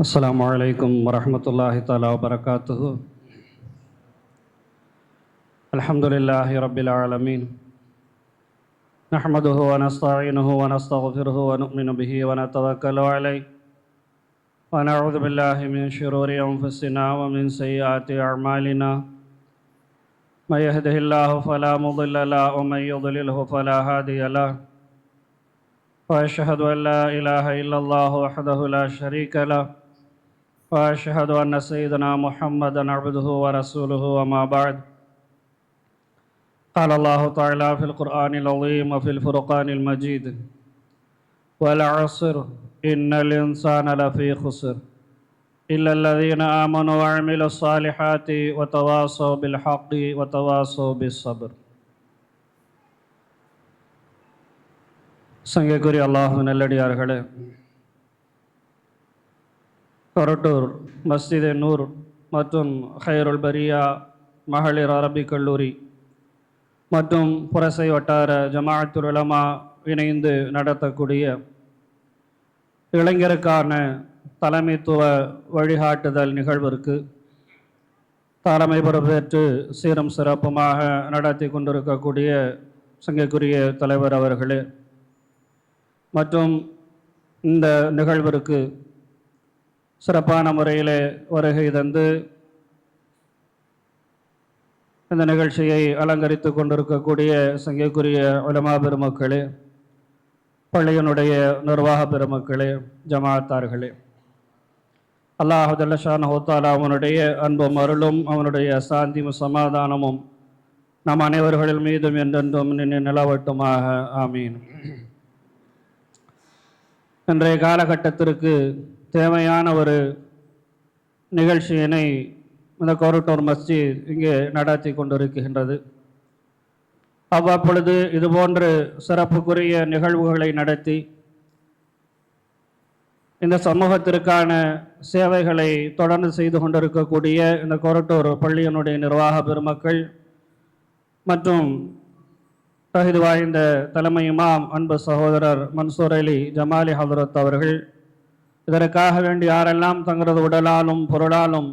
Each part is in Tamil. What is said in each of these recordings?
السلام عليكم ورحمة الله تعالى وبركاته الحمد لله رب العالمين نحمده ونستعينه ونستغفره ونؤمن به ونتوكل عليه ونعوذ بالله من شرور أنفسنا ومن سيئات أعمالنا من يهده الله فلا مضل له ومن يضلله فلا هادي له وأشهد أن لا إله إلا الله وحده لا شريك له وأشهد أن سيدنا محمدا عبده ورسوله وما بعد قال الله تعالى في القرآن العظيم وفي الفرقان المجيد والعصر إن الإنسان لفي خسر إلا الذين آمنوا وعملوا الصالحات وتواصوا بالحق وتواصوا بالصبر சங்கைக்குரிய அல்லாஹு நல்லடியார்களே கொரட்டூர் மஸ்ஜிதே நூர் மற்றும் ஹைருல் பரியா மகளிர் அரபிக் கல்லூரி மற்றும் புரசை வட்டார ஜமாஅத்துல் உலமா இணைந்து நடத்தக்கூடிய இளைஞருக்கான தலைமைத்துவ வழிகாட்டுதல் நிகழ்விற்கு தலைமை பொறுப்பேற்று சீரும் சிறப்புமாக நடத்தி கொண்டிருக்கக்கூடிய சங்கைக்குரிய தலைவர் அவர்களே. மற்றும் இந்த நிகழ்விற்கு சிறப்பான முறையில் வருகை தந்து இந்த நிகழ்ச்சியை அலங்கரித்து கொண்டிருக்கக்கூடிய சங்கைக்குரிய உலமா பெருமக்களே பள்ளியினுடைய நிர்வாக பெருமக்களே ஜமாத்தார்களே. அல்லாஹுதல்லஷான் ஹோத்தாலா அவனுடைய அன்பும் அருளும் அவனுடைய சாந்தியும் சமாதானமும் நம் அனைவர்களின் மீதும் என்றென்றும் நின்று நிலவட்டுமாக. ஆமீன். இன்றைய காலகட்டத்திற்கு தேவையான ஒரு நிகழ்ச்சியினை இந்த கோரட்டூர் மஸ்ஜித் இங்கே நடாத்தி கொண்டிருக்கின்றது. அவ்வப்பொழுது இதுபோன்று சிறப்புக்குரிய நிகழ்வுகளை நடத்தி இந்த சமூகத்திற்கான சேவைகளை தொடர்ந்து செய்து கொண்டிருக்கக்கூடிய இந்த கொரட்டூர் பள்ளியினுடைய நிர்வாக பெருமக்கள் மற்றும் தகுதி வாய்ந்த தலைமையுமாம் அன்பு சகோதரர் மன்சூர் அலி ஜமாலி ஹதரத் அவர்கள் இதற்காக வேண்டி யாரெல்லாம் தங்களது உடலாலும் பொருளாலும்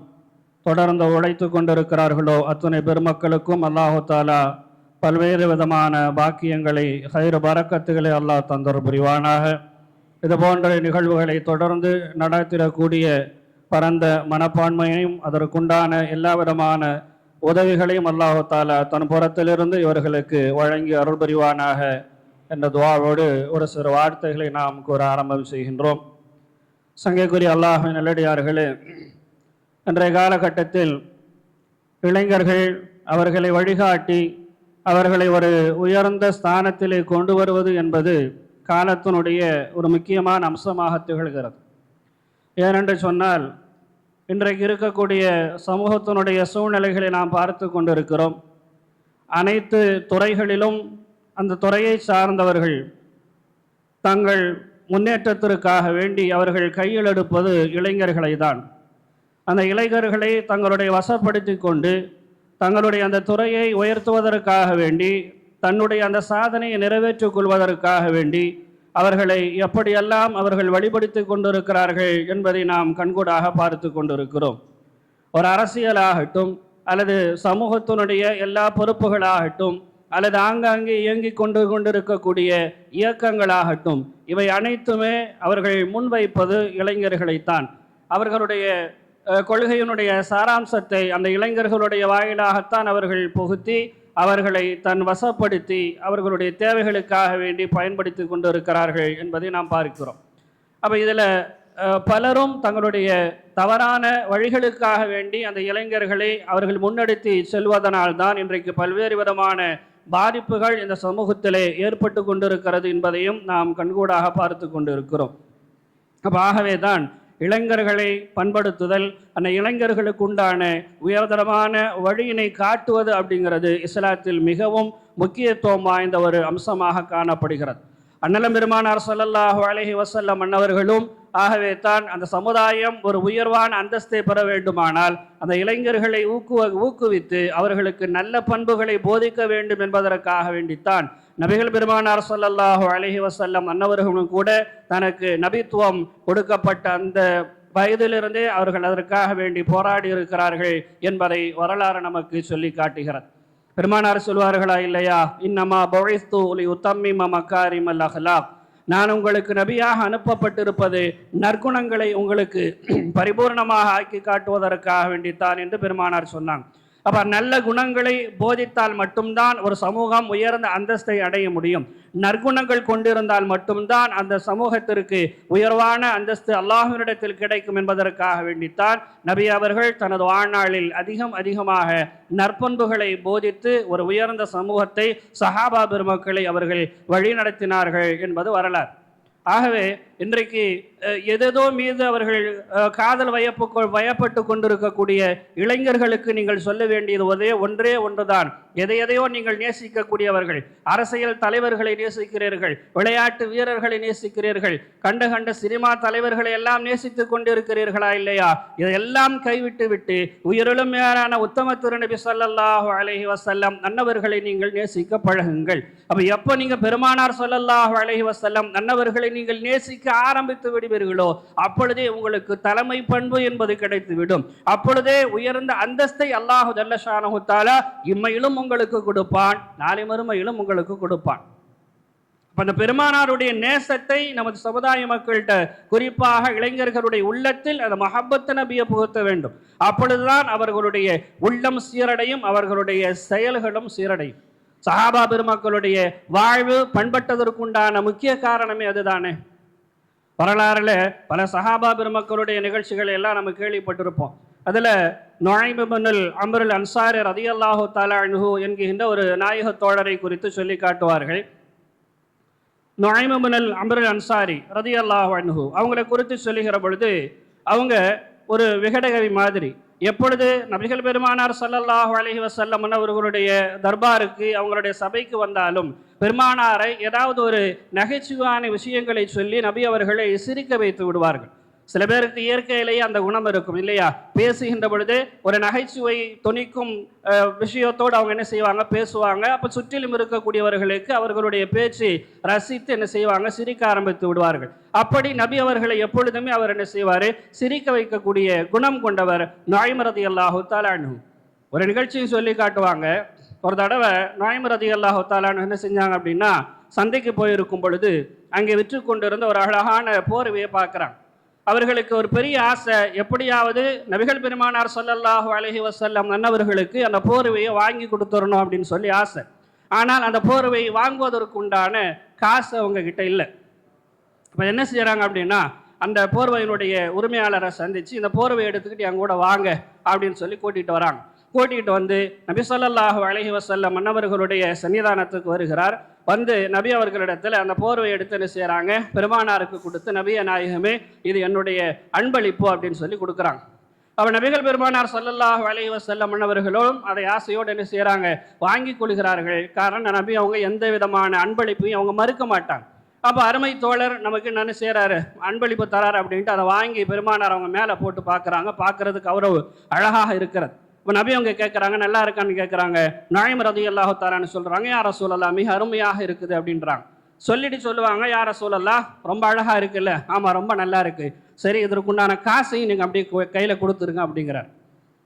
தொடர்ந்து உழைத்து கொண்டிருக்கிறார்களோ அத்தனை பெருமக்களுக்கும் அல்லாஹு தாலா பல்வேறு விதமான பாக்கியங்களை ஹைர பறக்கத்துகளை அல்லாஹ் தந்தர் புரிவானாக. இது போன்ற நிகழ்வுகளை தொடர்ந்து நடத்திடக்கூடிய பரந்த மனப்பான்மையையும் அதற்குண்டான எல்லா விதமான உதவிகளையும் அல்லாஹு தாலா தன் புறத்திலிருந்து இவர்களுக்கு வழங்கி அருள் புரிவானாக என்ற துவாவோடு ஒரு சிறு வார்த்தைகளை நாம் கூற ஆரம்பம் செய்கின்றோம். சங்கைக்குரிய அல்லாஹ் நல்லடியார்களே இன்றைய காலகட்டத்தில் இளைஞர்கள் அவர்களை வழிகாட்டி அவர்களை ஒரு உயர்ந்த ஸ்தானத்திலே கொண்டு வருவது என்பது காலத்தினுடைய ஒரு முக்கியமான அம்சமாக திகழ்கிறது. ஏனென்று சொன்னால் இன்றைக்கு இருக்கக்கூடிய சமூகத்தினுடைய சூழ்நிலைகளை நாம் பார்த்து கொண்டிருக்கிறோம். அனைத்து துறைகளிலும் அந்த துறையை சார்ந்தவர்கள் தங்கள் முன்னேற்றத்திற்காக வேண்டி அவர்கள் கையில் எடுப்பது இளைஞர்களை தான் அந்த இளைஞர்களை தங்களுடைய வசப்படுத்தி கொண்டு தங்களுடைய அந்த துறையை உயர்த்துவதற்காக வேண்டி தன்னுடைய அந்த சாதனையை நிறைவேற்றிக் கொள்வதற்காக வேண்டி அவர்களை எப்படியெல்லாம் அவர்கள் வழிபடுத்தி கொண்டிருக்கிறார்கள் என்பதை நாம் கண்கூடாக பார்த்து கொண்டிருக்கிறோம். ஒரு அரசியலாகட்டும் அல்லது சமூகத்தினுடைய எல்லா பொறுப்புகளாகட்டும் அல்லது ஆங்காங்கே இயங்கிக் கொண்டு கொண்டிருக்கக்கூடிய இயக்கங்களாகட்டும் இவை அனைத்துமே அவர்கள் முன்வைப்பது இளைஞர்களைத்தான். அவர்களுடைய கொள்கையினுடைய சாராம்சத்தை அந்த இளைஞர்களுடைய வாயிலாகத்தான் அவர்கள் புகுத்தி அவர்களை தன் வசப்படுத்தி அவர்களுடைய தேவைகளுக்காக வேண்டி பயன்படுத்தி கொண்டு இருக்கிறார்கள் என்பதை நாம் பார்க்கிறோம். அப்போ இதில் பலரும் தங்களுடைய தவறான வழிகளுக்காக வேண்டி அந்த இளைஞர்களை அவர்கள் முன்னெடுத்து செல்வதனால் தான் இன்றைக்கு பல்வேறு விதமான பாதிப்புகள் இந்த சமூகத்திலே ஏற்பட்டு கொண்டிருக்கிறது என்பதையும் நாம் கண்கூடாக பார்த்து கொண்டிருக்கிறோம். அப்போ ஆகவே தான் இளைஞர்களை பண்படுத்துதல் அந்த இளைஞர்களுக்கு உண்டான உயர்தரமான வழியினை காட்டுவது அப்படிங்கிறது இஸ்லாத்தில் மிகவும் முக்கியத்துவம் வாய்ந்த ஒரு அம்சமாக காணப்படுகிறது. அன்னலம் பெருமானார் சல்லல்லாஹு அலைஹி வசல்லம் அன்னவர்களும் ஆகவே தான் அந்த சமுதாயம் ஒரு உயர்வான அந்தஸ்தை பெற வேண்டுமானால் அந்த இளைஞர்களை ஊக்குவ ஊக்குவித்து அவர்களுக்கு நல்ல பண்புகளை போதிக்க வேண்டும் என்பதற்காக வேண்டித்தான். நபிகள் பெருமானார் ஸல்லல்லாஹு அலைஹி வசல்லம் அன்னவர்களும் கூட தனக்கு நபித்துவம் கொடுக்கப்பட்ட அந்த வயதிலிருந்தே அவர்கள் அதற்காக வேண்டி போராடி இருக்கிறார்கள் என்பதை வரலாறு நமக்கு சொல்லி காட்டுகிறது. பெருமானார் சொல்வார்களா இல்லையா? இன்னமா பொழைத்து ஒலி உத்தம்மிம மக்காரிமல் அஹ்லாக். நான் உங்களுக்கு நபியாக அனுப்பப்பட்டிருப்பது நற்குணங்களை உங்களுக்கு பரிபூர்ணமாக ஆக்கி காட்டுவதற்காக வேண்டித்தான் என்று பெருமானார் சொன்னாங்க. அப்போ நல்ல குணங்களை போதித்தால் மட்டும்தான் ஒரு சமூகம் உயர்ந்த அந்தஸ்தை அடைய முடியும். நற்குணங்கள் கொண்டிருந்தால் மட்டும்தான் அந்த சமூகத்திற்கு உயர்வான அந்தஸ்து அல்லாஹ்வினிடத்தில் கிடைக்கும் என்பதற்காக வேண்டித்தான் நபி அவர்கள் தனது வாழ்நாளில் அதிகம் அதிகமாக நற்பண்புகளை போதித்து ஒரு உயர்ந்த சமூகத்தை சஹாபா பெருமக்களை அவர்கள் வழிநடத்தினார்கள் என்பது வரலாறு. ஆகவே இன்றைக்கு எதேதோ மீது அவர்கள் காதல் வயப்பு வயப்பட்டு கொண்டிருக்கக்கூடிய இளைஞர்களுக்கு நீங்கள் சொல்ல வேண்டியது ஒரே ஒன்றே ஒன்றுதான். எதை எதையோ நீங்கள் நேசிக்கக்கூடியவர்கள் அரசியல் தலைவர்களை நேசிக்கிறீர்கள் விளையாட்டு வீரர்களை நேசிக்கிறீர்கள் கண்ட கண்ட சினிமா தலைவர்களை எல்லாம் நேசித்துக் கொண்டிருக்கிறீர்களா இல்லையா? இதையெல்லாம் கைவிட்டு விட்டு உயிரிலும் மேலான உத்தம திருநபி சொல்லல்லாஹு அலஹி வசல்லம் அன்னவர்களை நீங்கள் நேசிக்க பழகுங்கள். அப்போ எப்போ நீங்கள் பெருமானார் சொல்லல்லாஹு அலஹி வசல்லம் அன்னவர்களை நீங்கள் நேசிக்க ஆரம்பித்து விடுவீர்களோ அப்பொழுதே உங்களுக்கு தலைமை பண்பு என்பது கிடைத்துவிடும். அப்பொழுதே உயர்ந்த அந்தஸ்தை அல்லாஹு ஜல்லஷானஹு இம்மையிலும் உங்களுக்கு கொடுப்பான் நாளை மறுமையிலும் உங்களுக்கு கொடுப்பான். அப்ப அந்த பெருமானாருடைய நேசத்தை நமது சமுதாய மக்கள்கிட்ட குறிப்பாக இளைஞர்களுடைய உள்ளத்தில் அந்த மஹபத்து நபியை புகுத்த வேண்டும். அப்பொழுதுதான் அவர்களுடைய உள்ளம் சீரடையும் அவர்களுடைய செயல்களும் சீரடையும். சஹாபா பெருமக்களுடைய வாழ்வு பண்பட்டதற்குண்டான முக்கிய காரணமே அதுதானே. வரலாறுல பல சஹாபா பெருமக்களுடைய நிகழ்ச்சிகளை எல்லாம் நம்ம கேள்விப்பட்டிருப்போம். அதுல நுழைபுல் அமருல் அன்சாரி ரதியல்லாஹு தாலா தாலாஹு என்கின்ற ஒரு நாயக தோழரை குறித்து சொல்லி காட்டுவார்கள். நுழைமுனல் அமருல் அன்சாரி ரதி அல்லாஹு அன்ஹு அவங்களை குறித்து சொல்லுகிற பொழுது அவங்க ஒரு விகடகவி மாதிரி எப்பொழுது நபிகள் பெருமானார் சல்லல்லாஹு அலஹி வசல்லம் அவர்களுடைய தர்பாருக்கு அவங்களுடைய சபைக்கு வந்தாலும் பெருமானாரை ஏதாவது ஒரு நகைச்சுவான விஷயங்களை சொல்லி நபி அவர்களை சிரிக்க வைத்து விடுவார்கள். சில பேருக்கு இயற்கையிலேயே அந்த குணம் இருக்கும் இல்லையா? பேசுகின்ற பொழுது ஒரு நகைச்சுவை துணிக்கும் விஷயத்தோடு அவங்க என்ன செய்வாங்க? பேசுவாங்க. அப்போ சுற்றிலும் இருக்கக்கூடியவர்களுக்கு அவர்களுடைய பேச்சு ரசித்து என்ன செய்வாங்க? சிரிக்க ஆரம்பித்து விடுவார்கள். அப்படி நபி அவர்களை எப்பொழுதுமே அவர் என்ன செய்வார்? சிரிக்க வைக்கக்கூடிய குணம் கொண்டவர் நாய்மரதி அல்லாஹு தாலானு ஒரு நிகழ்ச்சியும் சொல்லி காட்டுவாங்க. ஒரு தடவை நாய்மரதி அல்லாஹு என்ன செஞ்சாங்க அப்படின்னா சந்தைக்கு போயிருக்கும் பொழுது அங்கே விற்று கொண்டிருந்த ஒரு அழகான போர்வையை பார்க்குறாங்க. அவர்களுக்கு ஒரு பெரிய ஆசை எப்படியாவது நபிகள் பெருமானார் சொல்லல்லாஹு அலைஹி வசல்லம் அன்னவர்களுக்கு அந்த போர்வையை வாங்கி கொடுத்துடணும் அப்படின்னு சொல்லி ஆசை. ஆனால் அந்த போர்வை வாங்குவதற்குண்டான காசு அவங்க கிட்ட இல்லை. இப்போ என்ன செய்கிறாங்க அப்படின்னா அந்த போர்வையினுடைய உரிமையாளரை சந்தித்து இந்த போர்வை எடுத்துக்கிட்டு என் கூட வாங்க அப்படின்னு சொல்லி கூட்டிகிட்டு வராங்க. கூட்டிகிட்டு வந்து நபி ஸல்லல்லாஹு அலைஹி வஸல்லம் மன்னவர்களுடைய சன்னிதானத்துக்கு வருகிறார். வந்து நபி அவர்களிடத்தில் அந்த போர்வை எடுத்து என்ன செய்கிறாங்க பெருமானாருக்கு கொடுத்து நபிய நாயகமே இது என்னுடைய அன்பளிப்பு அப்படின்னு சொல்லி கொடுக்குறாங்க. அவன் நபிகள் பெருமானார் ஸல்லல்லாஹு வளைவ செல்ல மன்னவர்களும் அதை ஆசையோடு என்ன செய்கிறாங்க வாங்கி கொள்கிறார்கள். காரணம் நபி அவங்க எந்த விதமான அன்பளிப்பையும் அவங்க மறுக்க மாட்டாங்க. அப்போ அருமை தோழர் நமக்கு என்ன செய்கிறாரு அன்பளிப்பு தராரு அப்படின்ட்டு அதை வாங்கி பெருமானார் அவங்க மேலே போட்டு பார்க்குறாங்க பார்க்குறதுக்கு அவ்வளவு அழகாக இருக்கிறது. இப்போ நபி அவங்க கேட்குறாங்க நல்லா இருக்கான்னு கேட்குறாங்க நாயம் ரதி அல்லாஹு தாரான்னு சொல்கிறாங்க யார சூழலாம் மிக அருமையாக இருக்குது அப்படின்றாங்க. சொல்லிட்டு சொல்லுவாங்க யார சூழல்லாம் ரொம்ப அழகாக இருக்குல்ல? ஆமாம் ரொம்ப நல்லா இருக்குது சரி இதற்குண்டான காசையும் நீங்கள் அப்படியே கையில் கொடுத்துருங்க அப்படிங்கிறார்.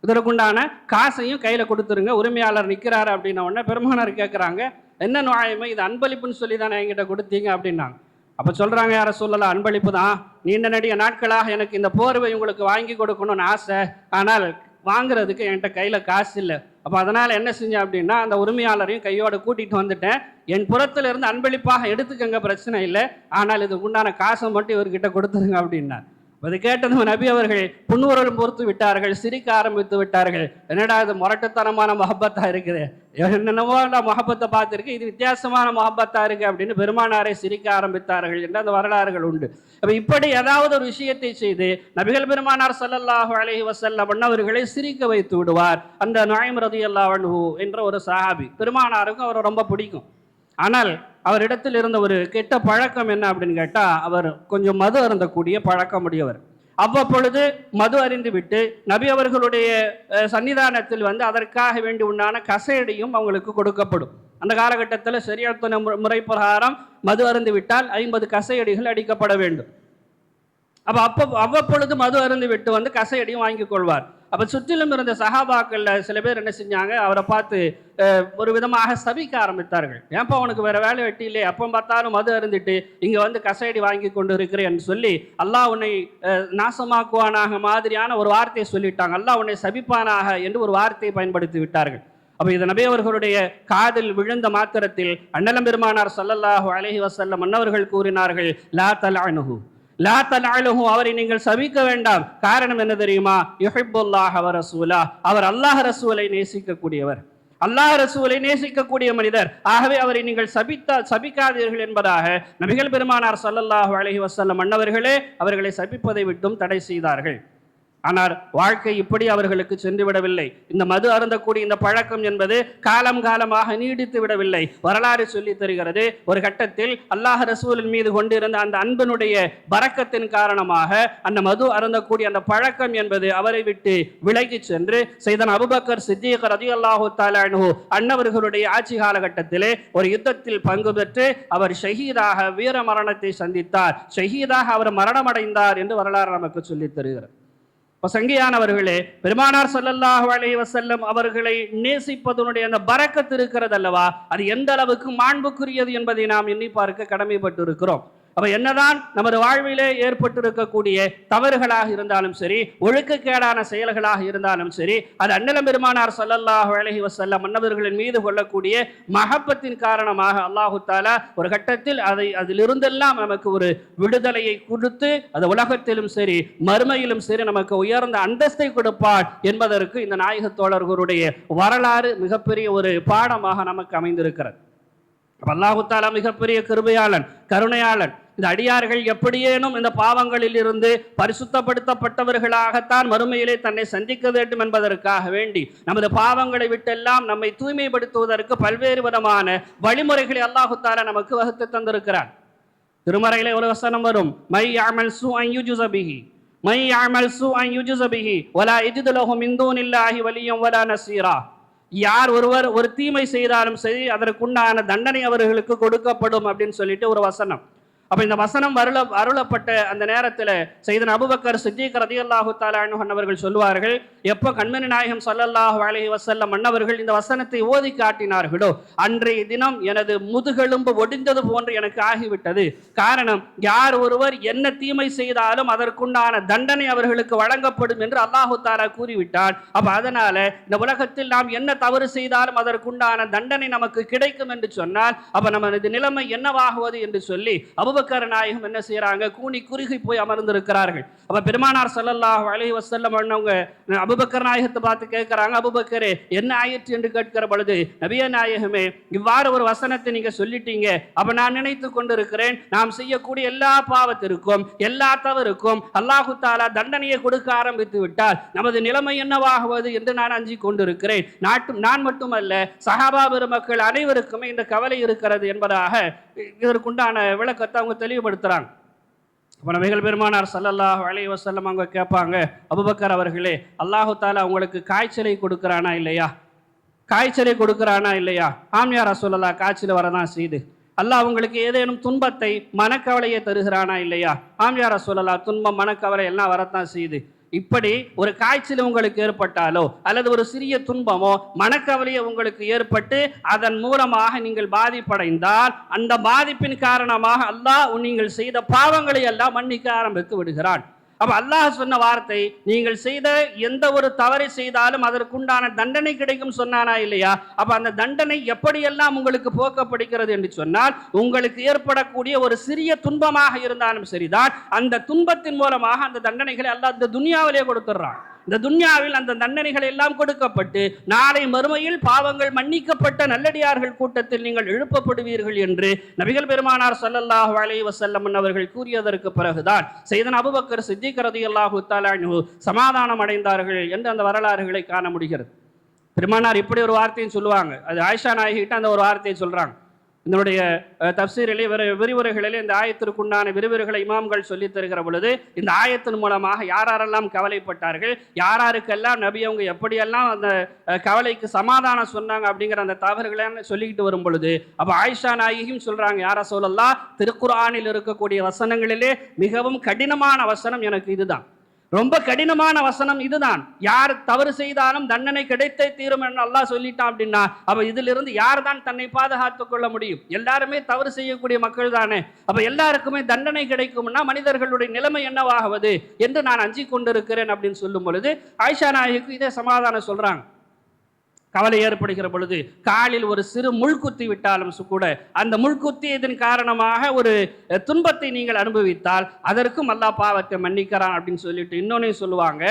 இதற்குண்டான காசையும் கையில் கொடுத்துருங்க உரிமையாளர் நிற்கிறாரு அப்படின்ன உடனே பெருமானார் கேட்குறாங்க என்ன நோயமே இது அன்பளிப்புன்னு சொல்லி தானே என்கிட்ட கொடுத்தீங்க அப்படின்னாங்க. அப்போ சொல்கிறாங்க யார சொல்லலாம் அன்பளிப்பு தான். நீண்ட நடிக நாட்களாக எனக்கு இந்த போர்வை உங்களுக்கு வாங்கி கொடுக்கணும்னு ஆசை. ஆனால் வாங்குறதுக்கு என்கிட்ட கையில் காசு இல்லை. அப்போ அதனால் என்ன செஞ்சேன் அப்படின்னா அந்த உரிமையாளரையும் கையோட கூட்டிகிட்டு வந்துட்டேன். என் புறத்தில் இருந்து அன்பளிப்பாக எடுத்துக்கங்க பிரச்சனை இல்லை. ஆனால் இதுக்கு உண்டான காசை மட்டும் இவர்கிட்ட கொடுத்துருங்க அப்படின்னார். அது கேட்டதும் நபி அவர்கள் புன்னுவரம் பொறுத்து விட்டார்கள் சிரிக்க ஆரம்பித்து விட்டார்கள். என்னடா இது முரட்டுத்தனமான மஹப்பத்தா இருக்குது? என்னென்னவோ நான் மொஹப்பத்தை பார்த்துருக்கு. இது வித்தியாசமான மஹப்பத்தா இருக்கு அப்படின்னு பெருமானாரை சிரிக்க ஆரம்பித்தார்கள் என்று அந்த வரலாறுகள் உண்டு. அப்போ இப்படி ஏதாவது ஒரு விஷயத்தை செய்து நபிகள் பெருமானார் சல்லல்லாஹு அலஹி வஸல்லம் அவர்களை சிரிக்க வைத்து விடுவார். அந்த நாயம் ரதியல்லாஹு அன்ஹு என்ற ஒரு சஹாபி. பெருமானாருக்கும் அவரை ரொம்ப பிடிக்கும். ஆனால் அவரிடத்தில் இருந்த ஒரு கெட்ட பழக்கம் என்ன அப்படின்னு கேட்டால் அவர் கொஞ்சம் மது அருந்தக்கூடிய பழக்கம் உடையவர் அவ்வப்பொழுது மது அறிந்து விட்டு நபி அவர்களுடைய சன்னிதானத்தில் வந்து அதற்காக வேண்டி உண்டான கசையடியும் அவங்களுக்கு கொடுக்கப்படும். அந்த காலகட்டத்தில் சரியான முறை பிரகாரம் மது அருந்து விட்டால் ஐம்பது கசையடிகள் அடிக்கப்பட வேண்டும். அப்போ அப்போ அவ்வப்பொழுது மது அருந்து விட்டு வந்து கசையடியும் வாங்கி கொள்வார். அப்போ சுற்றிலும் இருந்த சகாபாக்கள்ல சில பேர் என்ன செஞ்சாங்க? அவரை பார்த்து ஒரு விதமாக சபிக்க ஆரம்பித்தார்கள். ஏன்ப்பா உனக்கு வேற வேலை வெட்டி இல்லை அப்போ பார்த்தாலும் மது அருந்திட்டு இங்கே வந்து கசையடி வாங்கி கொண்டு இருக்கிறேன் சொல்லி அல்லாஹ் உன்னை நாசமாக்குவானாக மாதிரியான ஒரு வார்த்தையை சொல்லிட்டாங்க. அல்லாஹ் உன்னை சபிப்பானாக என்று ஒரு வார்த்தையை பயன்படுத்தி விட்டார்கள். அப்போ இது நபி அவர்களுடைய காதில் விழுந்த மாத்திரத்தில் அண்ணலம் பெருமானார் சல்லல்லாஹு அலஹி வஸல்லம் மன்னவர்கள் கூறினார்கள் லா தலஅனுஹு. லா தலாலுகும் அவரை நீங்கள் சபிக்க வேண்டாம் காரணம் என்ன தெரியுமா யுஹிபுல்லாஹ் அவர் ரசூலா அவர் அல்லாஹ் ரசூலை நேசிக்கக்கூடியவர் அல்லாஹ் ரசூலை நேசிக்கக்கூடிய மனிதர் ஆகவே அவரை நீங்கள் சபித்தா சபிக்காதீர்கள் என்பதாக நபிகள் பெருமானார் சல்லல்லாஹு அலஹி வசல்லம் மன்னவர்களே அவர்களை சபிப்பதை விட்டும் தடை செய்தார்கள் ஆனால் வாழ்க்கை இப்படி அவர்களுக்கு சென்று விடவில்லை இந்த மது அருந்தக்கூடிய இந்த பழக்கம் என்பது காலம் காலமாக நீடித்து விடவில்லை. வரலாறு சொல்லி தருகிறது ஒரு கட்டத்தில் அல்லாஹ் ரசூலின் மீது கொண்டிருந்த அந்த அன்பினுடைய பறக்கத்தின் காரணமாக அந்த மது அருந்தக்கூடிய அந்த பழக்கம் என்பது அவரை விட்டு விலகி சென்று செய்தன் அபுபக்கர் சித்திகர் ரதி அல்லாஹு தாலானு அன்னவர்களுடைய ஆட்சி காலகட்டத்திலே ஒரு யுத்தத்தில் பங்கு பெற்று அவர் ஷஹீதாக வீர மரணத்தை சந்தித்தார். ஷஹீதாக அவர் மரணமடைந்தார் என்று வரலாறு நமக்கு சொல்லித் தருகிறது. இப்ப சங்கியானவர்களே பெருமானார் ஸல்லல்லாஹு அலைஹி செல்லும் அவர்களை நேசிப்பதனுடைய அந்த பறக்கத்து இருக்கிறது அல்லவா? அது எந்த அளவுக்கு மாண்புக்குரியது என்பதை நாம் எண்ணி பார்க்க கடமைப்பட்டு இருக்கிறோம் அப்ப என்னதான் நமது வாழ்விலே ஏற்பட்டிருக்கக்கூடிய தவறுகளாக இருந்தாலும் சரி ஒழுக்கக்கேடான செயல்களாக இருந்தாலும் சரி அது அண்ணலம் பெருமானார் சல்லல்லாஹ் அலைஹி வஸல்லம் மன்னவர்களின் மீது கொள்ளக்கூடிய மகப்பத்தின் காரணமாக அல்லாஹு தாலா ஒரு கட்டத்தில் அதை அதிலிருந்தெல்லாம் நமக்கு ஒரு விடுதலையை கொடுத்து அது உலகத்திலும் சரி மறுமையிலும் சரி நமக்கு உயர்ந்த அந்தஸ்தை கொடுப்பார் என்பதற்கு இந்த நாயக தோழர்களுடைய வரலாறு மிகப்பெரிய ஒரு பாடமாக நமக்கு அமைந்திருக்கிறது. அல்லாஹு தாலா மிகப்பெரிய கிருபையாளன் கருணையாளன் இந்த அடியார்கள் எப்படியேனும் இந்த பாவங்களில் இருந்து பரிசுத்தப்படுத்தப்பட்டவர்களாகத்தான் மறுமையிலே தன்னை சந்திக்க வேண்டும் என்பதற்காக வேண்டி நமது பாவங்களை விட்டெல்லாம் நம்மை தூய்மைப்படுத்துவதற்கு பல்வேறு விதமான வழிமுறைகளை அல்லாஹுத்தார நமக்கு வகுத்து தந்திருக்கிறார் திருமறையிலே ஒரு வசனம் வரும். மை யாமல் சு ஐயுஜுசபிஹி மை யாமல் சு ஐயுஜுசபிஹி ஒலா இஜுதுலஹு இந்து நில்லாஹி வலியும் வலா நசீரா. யார் ஒருவர் ஒரு தீமை செய்தாலும் சரி அதற்குண்டான தண்டனை அவர்களுக்கு கொடுக்கப்படும் அப்படின்னு சொல்லிட்டு ஒரு வசனம். அப்போ இந்த வசனம் வருள அருளப்பட்ட அந்த நேரத்தில் செய்தன் அபுபக்கர் சித்திக் ரதியல்லாஹு தாலானு அவர்கள் சொல்வார்கள் எப்போ கண்மணி நாயகம் சொல்லல்லாஹு அலைஹி வசல்லம் மன்னவர்கள் இந்த வசனத்தை ஓதி காட்டினார்களோ அன்றைய தினம் எனது முதுகெலும்பு ஒடிந்தது போன்று எனக்கு ஆகிவிட்டது. காரணம் யார் ஒருவர் என்ன தீமை செய்தாலும் அதற்குண்டான தண்டனை அவர்களுக்கு வழங்கப்படும் என்று அல்லாஹு தாலா கூறிவிட்டார் அப்போ அதனால இந்த உலகத்தில் நாம் என்ன தவறு செய்தாலும் அதற்குண்டான தண்டனை நமக்கு கிடைக்கும் என்று சொன்னால் அப்போ நமது நிலைமை என்னவாகுவது என்று சொல்லி அபு அபுபக்கர் நாயகம் என்ன செய்யறாங்க? கூனி குறுகி போய் அமர்ந்திருக்கிறார்கள். அப்போ பெருமானார் ஸல்லல்லாஹு அலைஹி வஸல்லம் அவங்க அபுபக்கர் நாயகத்தை பார்த்து கேட்குறாங்க அபுபக்கரே என்ன ஆயிற்று? என்று கேட்கிற பொழுது நபிய நாயகமே இவ்வாறு ஒரு வசனத்தை நீங்கள் சொல்லிட்டீங்க. அப்போ நான் நினைத்து கொண்டிருக்கிறேன் நாம் செய்யக்கூடிய எல்லா பாவத்திற்கும் எல்லா தவறுக்கும் அல்லாஹு தாலா தண்டனையை கொடுக்க ஆரம்பித்து விட்டால் நமது நிலைமை என்னவாகுவது என்று நான் அஞ்சி கொண்டிருக்கிறேன். நாட்டு நான் மட்டுமல்ல சஹாபா பெருமக்கள் அனைவருக்குமே இந்த கவலை இருக்கிறது என்பதாக இதற்குண்டான விளக்கத்தை அவங்க தெளிவுபடுத்துகிறாங்க இப்போ நபிகள் பெருமானார் ஸல்லல்லாஹு அலைஹி வசல்லம் அவங்க கேட்பாங்க அபுபக்கர் அவர்களே அல்லாஹு தாலா உங்களுக்கு காய்ச்சலை கொடுக்குறானா இல்லையா? காய்ச்சலை கொடுக்குறானா இல்லையா? ஆம்யாரா சொல்லலா காய்ச்சல் வரதான் செய்து. அல்லாஹ் உங்களுக்கு ஏதேனும் துன்பத்தை மனக்கவலையை தருகிறானா இல்லையா? ஆம்யாரா சொல்லலா துன்பம் மனக்கவலை எல்லாம் வரத்தான் செய்யுது இப்படி ஒரு காய்ச்சல் உங்களுக்கு ஏற்பட்டாலோ அல்லது ஒரு சிறிய துன்பமோ மனக்கவலையோ உங்களுக்கு ஏற்பட்டு அதன் மூலமாக நீங்கள் பாதிப்படைந்தால் அந்த பாதிப்பின் காரணமாக அல்லாஹ் நீங்கள் செய்த பாவங்களை எல்லாம் மன்னிக்க ஆரம்பித்து விடுகிறான். அப்ப அல்லாஹ் சொன்ன வார்த்தை நீங்கள் செய்த எந்த ஒரு தவறை செய்தாலும் அதற்குண்டான தண்டனை கிடைக்கும் சொன்னானா இல்லையா? அப்ப அந்த தண்டனை எப்படியெல்லாம் உங்களுக்கு போக்கப்படுகிறது என்று சொன்னால் உங்களுக்கு ஏற்படக்கூடிய ஒரு சிறிய துன்பமாக இருந்தாலும் சரிதான் அந்த துன்பத்தின் மூலமாக அந்த தண்டனைகளை அல்லாஹ் இந்த துனியாவிலே கொடுத்துட்றான் இந்த துன்யாவில் அந்த தண்டனைகள் எல்லாம் கொடுக்கப்பட்டு நாளை மறுமையில் பாவங்கள் மன்னிக்கப்பட்ட நல்லடியார்கள் கூட்டத்தில் நீங்கள் எழுப்பப்படுவீர்கள் என்று நபிகள் பெருமானார் சல்லல்லாஹ் அலைஹி வசல்லமன் அவர்கள் கூறியதற்கு பிறகுதான் செய்தன் அபுபக்கர் சித்திகரதி அல்லாஹு தாலானு சமாதானம் அடைந்தார்கள் என்று அந்த வரலாறுகளை காண முடிகிறது. பெருமானார் இப்படி ஒரு வார்த்தையும் சொல்லுவாங்க. அது ஆயிஷா நாயகிட்ட அந்த ஒரு வார்த்தையை சொல்கிறாங்க இதனுடைய அஹ், தப்சீரிலே விர விரிவுரைகளிலே இந்த ஆயத்திற்குண்டான விரிவுரைகளை இமாம்கள் சொல்லித் தருகிற பொழுது இந்த ஆயத்தின் மூலமாக யாரெல்லாம் கவலைப்பட்டார்கள் யாராருக்கெல்லாம் நபி அவங்க எப்படியெல்லாம் அந்த கவலைக்கு சமாதானம் சொன்னாங்க அப்படிங்கிற அந்த தவறுகளை சொல்லிக்கிட்டு வரும் பொழுது அப்போ ஆயிஷா நாயகியும் சொல்கிறாங்க யாரை சொல்லலாம் திருக்குறானில் இருக்கக்கூடிய வசனங்களிலே மிகவும் கடினமான வசனம் எனக்கு இதுதான். ரொம்ப கடினமான வசனம் இதுதான். யார் தவறு செய்தாலும் தண்டனை கிடைத்தே தீரும் என்று அல்லாஹ் சொல்லிட்டான் அப்படின்னா அப்ப இதிலிருந்து யார் தான் தன்னை பாதுகாத்துக் கொள்ள முடியும்? எல்லாருமே தவறு செய்யக்கூடிய மக்கள் தானே. அப்ப எல்லாருக்குமே தண்டனை கிடைக்கும்னா மனிதர்களுடைய நிலைமை என்னவாகுவது? என்று நான் அஞ்சிக் கொண்டிருக்கிறேன் அப்படின்னு சொல்லும் பொழுது ஆயிஷா நாயகிக்கு இதே சமாதானம் சொல்றாங்க. கவலை ஏற்படுகிற பொழுது காலில் ஒரு சிறு முள்குத்தி விட்டாலும் கூட அந்த முள்குத்தியதன் காரணமாக ஒரு துன்பத்தை நீங்கள் அனுபவித்தால் அதற்கும் அல்லா பாவத்தை மன்னிக்கிறான் அப்படின்னு சொல்லிட்டு இன்னொன்னையும் சொல்லுவாங்க.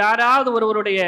யாராவது ஒருவருடைய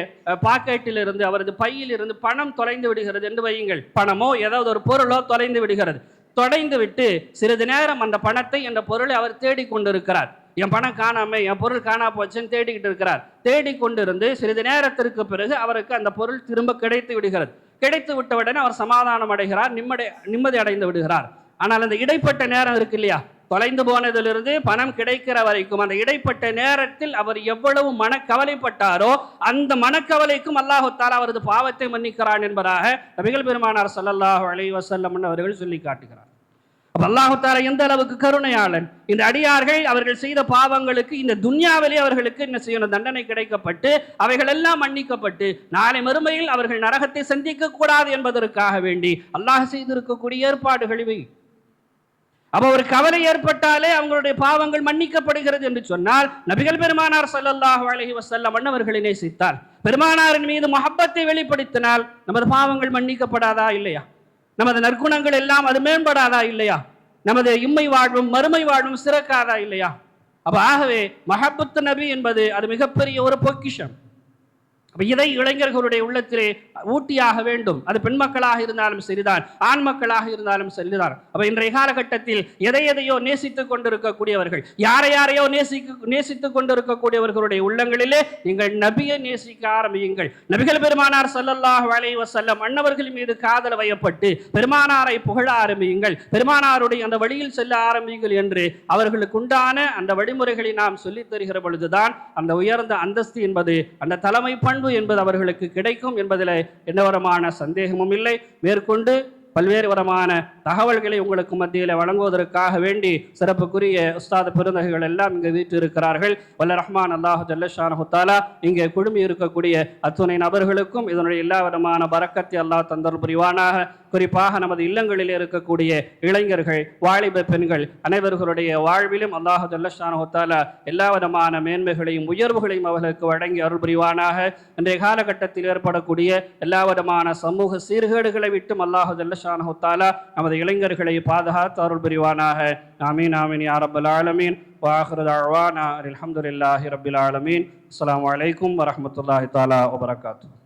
பாக்கெட்டில் இருந்து அவரது பையில் இருந்து பணம் தொலைந்து விடுகிறது என்று வையுங்கள். பணமோ ஏதாவது ஒரு பொருளோ தொலைந்து விடுகிறது. தொலைந்து விட்டு சிறிது நேரம் அந்த பணத்தை என்ற பொருளை அவர் தேடிக் கொண்டிருக்கிறார் என் பணம் காணாமல் என் பொருள் காணா போச்சுன்னு தேடிக்கிட்டு இருக்கிறார். தேடிக்கொண்டிருந்து சிறிது நேரத்திற்கு பிறகு அவருக்கு அந்த பொருள் திரும்ப கிடைத்து விடுகிறது. கிடைத்து விட்டவுடனே அவர் சமாதானம் அடைகிறார் நிம்மதி நிம்மதி அடைந்து விடுகிறார். ஆனால் அந்த இடைப்பட்ட நேரம் இருக்கு இல்லையா? தொலைந்து போனதிலிருந்து பணம் கிடைக்கிற வரைக்கும் அந்த இடைப்பட்ட நேரத்தில் அவர் எவ்வளவு மனக்கவலைப்பட்டாரோ அந்த மனக்கவலைக்கும் அல்லாஹுத்தால் அவரது பாவத்தை மன்னிக்கிறான் என்பதாக நபிகள் பெருமானார் ஸல்லல்லாஹு அலி வசல்லம் அவர்கள் சொல்லி காட்டுகிறார். அப்போ அல்லாஹு எந்த அளவுக்கு கருணையாளன்? இந்த அடியார்கள் அவர்கள் செய்த பாவங்களுக்கு இந்த துன்யாவிலே அவர்களுக்கு என்ன செய்யணும் தண்டனை கிடைக்கப்பட்டு அவைகள் எல்லாம் மன்னிக்கப்பட்டு நாளை மறுமையில் அவர்கள் நரகத்தை சந்திக்க கூடாது என்பதற்காக வேண்டி அல்லாஹ் செய்திருக்கக்கூடிய ஏற்பாடுகள் இவை. அப்போ ஒரு கவலை ஏற்பட்டாலே அவங்களுடைய பாவங்கள் மன்னிக்கப்படுகிறது என்று சொன்னால் நபிகள் பெருமானார் ஸல்லல்லாஹு அலஹி வசல்லம் அண்ணவர்களை நேசித்தார். பெருமானாரின் மீது மஹப்பத்தை வெளிப்படுத்தினால் நமது பாவங்கள் மன்னிக்கப்படாதா இல்லையா? நமது நற்குணங்கள் எல்லாம் அது மேம்படாதா இல்லையா? நமது இம்மை வாழ்வும் மறுமை வாழ்வும் சிறக்காதா இல்லையா? அப்ப ஆகவே மஹப்பத்து நபி என்பது அது மிகப்பெரிய ஒரு பொக்கிஷம். அப்போ இதை இளைஞர்களுடைய உள்ளத்திலே ஊட்டியாக வேண்டும். அது பெண் மக்களாக இருந்தாலும் சரிதான் ஆண் மக்களாக இருந்தாலும் சரிதான். அப்போ இன்றைய காலகட்டத்தில் எதை எதையோ நேசித்துக் கொண்டிருக்கக்கூடியவர்கள் யாரை யாரையோ நேசிக்க நேசித்துக் கொண்டிருக்கக்கூடியவர்களுடைய உள்ளங்களிலே நீங்கள் நபியை நேசிக்க ஆரம்பியுங்கள். நபிகள் பெருமானார் ஸல்லல்லாஹு வளைவ செல்ல அன்னவர்கள் மீது காதல் வயப்பட்டு பெருமானாரை புகழ ஆரம்பியுங்கள். பெருமானாருடைய அந்த வழியில் செல்ல ஆரம்பியுங்கள் என்று அவர்களுக்கு உண்டான அந்த வழிமுறைகளை நாம் சொல்லித் தருகிற பொழுதுதான் அந்த உயர்ந்த அந்தஸ்து என்பது அந்த தலைமை பண்பு என்பது அவர்களுக்கு கிடைக்கும் என்பதில் எந்த சந்தேகமும் இல்லை. மேற்கொண்டு பல்வேறு விதமான தகவல்களை உங்களுக்கு மத்தியில் வழங்குவதற்காக வேண்டி சிறப்புக்குரிய உஸ்தாத பெருந்தகைகள் எல்லாம் இங்கு வீட்டு இருக்கிறார்கள் வல்ல ரஹ்மான் அல்லாஹு ஜல்லஷான ஹுத்தாலா இங்கே குழுமி இருக்கக்கூடிய அத்துணை நபர்களுக்கும் இதனுடைய எல்லா விதமான பறக்கத்தை அல்லாஹ் தந்தர் புரிவானாக. குறிப்பாக நமது இல்லங்களில் இருக்கக்கூடிய இளைஞர்கள் வாலிப பெண்கள் அனைவர்களுடைய வாழ்விலும் அல்லாஹு ஜல்லஷான ஹுத்தாலா எல்லா விதமான மேன்மைகளையும் உயர்வுகளையும் அவர்களுக்கு வழங்கி அருள் புரிவானாக. இன்றைய காலகட்டத்தில் ஏற்படக்கூடிய எல்லா விதமான சமூக சீர்கேடுகளை விட்டும் அல்லாஹு ஜல்லஷ் தாலா நமது இளைஞர்களை பாதுகாத்து அருள் புரிவானாக. ஆமீன் ஆமீன் யா ரபுல் ஆலமீன். வாஹிரு தஅவானா அலமதுல்லாஹி ரபுல் ஆலமீன். அஸ்லாம் வலைக்கம் வரமத்துல்லாஹி தாலா வபரகாத்துஹு.